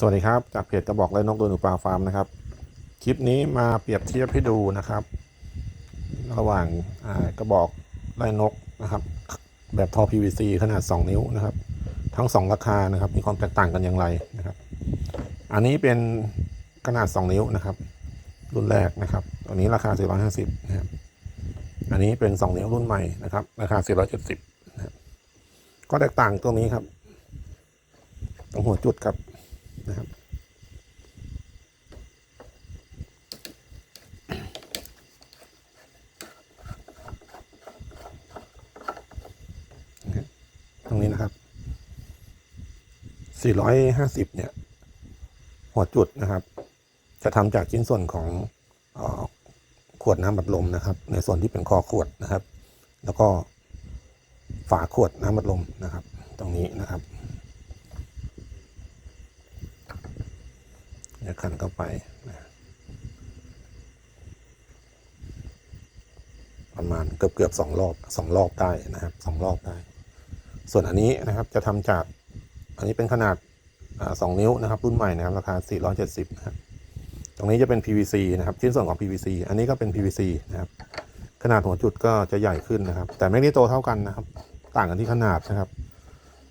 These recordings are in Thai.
สวัสดีครับ จากเพจกระบอกไล่นกโดยหนูปลาฟาร์มนะครับ คลิปนี้มาเปรียบเทียบให้ดูนะครับ ระหว่างกระบอกไล่นกนะครับ แบบทอ PVC ขนาด 2 นิ้วนะครับ ทั้ง 2 ราคานะครับ มีความแตกต่างกันอย่างไรนะครับ อันนี้เป็นขนาด 2 นิ้วนะครับ รุ่นแรกนะครับตัวนี้ราคา 450นะครับอันนี้เป็น 2 นิ้วรุ่นใหม่นะครับ ราคา 470นะครับก็แตกต่างตรงนี้ครับตรงหัวจุดครับ นะครับ ตรงนี้นะครับ 450 เนี่ย หัวจุดนะครับ จะทำจากชิ้นส่วนของออขวดน้ำบัดลมนะครับ ในส่วนที่เป็นคอขวดนะครับ แล้วก็ฝาขวดน้ำบัดลมนะครับ ตรงนี้นะครับ เดี๋ยวขันเข้าไปนะประมาณเกือบเกือบสองรอบสองรอบได้นะครับสองรอบได้ ส่วนอันนี้นะครับจะทำจาก อันนี้เป็นขนาดสองนิ้วนะครับ รุ่นใหม่นะครับราคา 470นะครับตรงนี้จะเป็น PVC นะครับชิ้นส่วนของ PVC อันนี้ก็เป็น PVC นะครับขนาดหัวจุดก็จะใหญ่ขึ้นนะครับ แต่ไม่ได้โตเท่ากันนะครับ ต่างกันที่ขนาดนะครับ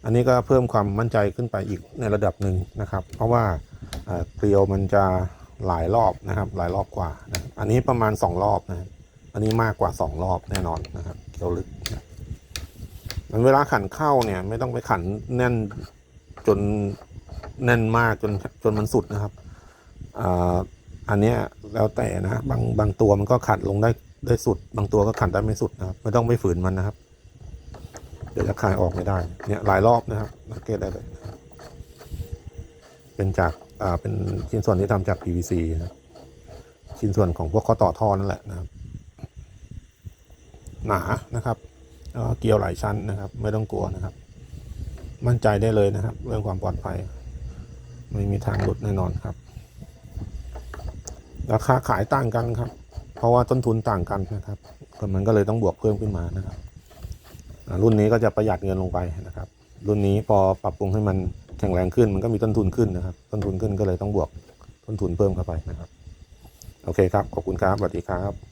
อันนี้ก็เพิ่มความมั่นใจขึ้นไปอีกในระดับหนึ่งนะครับ เพราะว่า เกลียวมันจะหลายรอบนะครับ หลายรอบกว่านะอันนี้ประมาณ 2 รอบนะอันนี้มากกว่า 2 รอบแน่นอนนะครับเกลียวลึกนะครับมันเวลาขันเข้าเนี่ยไม่ต้องไปขันแน่นจนแน่นมากจนจนมันสุดนะครับอันนี้แล้วแต่นะบางบางตัวมันก็ขัดลงได้ได้สุด บางตัวก็ขัดได้ไม่สุดนะครับ ไม่ต้องไปฝืนมันนะครับ เดี๋ยวจะคลายออกไม่ได้ เนี่ยหลายรอบนะครับสังเกตได้เลยเป็นจาก อ่าเป็นชิ้นส่วนที่ทำจาก PVC นะครับชิ้นส่วนของพวกข้อต่อท่อนั่นแหละนะครับ หนานะครับแล้วก็เกลียวหลายชั้นนะครับ ไม่ต้องกลัวนะครับ มั่นใจได้เลยนะครับ เรื่องความปลอดภัย ไม่มีทางหลุดแน่นอนครับ ราคาขายต่างกันครับ เพราะว่าต้นทุนต่างกันนะครับมันก็เลยต้องบวกเพิ่มขึ้นมานะครับอ่ารุ่นนี้ก็จะประหยัดเงินลงไปนะครับ รุ่นนี้พอปรับปรุงให้มัน แข็งแรงขึ้นมันก็มีต้นทุนขึ้นนะครับ ต้นทุนขึ้นก็เลยต้องบวกต้นทุนเพิ่มเข้าไปนะครับ โอเคครับ ขอบคุณครับสวัสดีครับ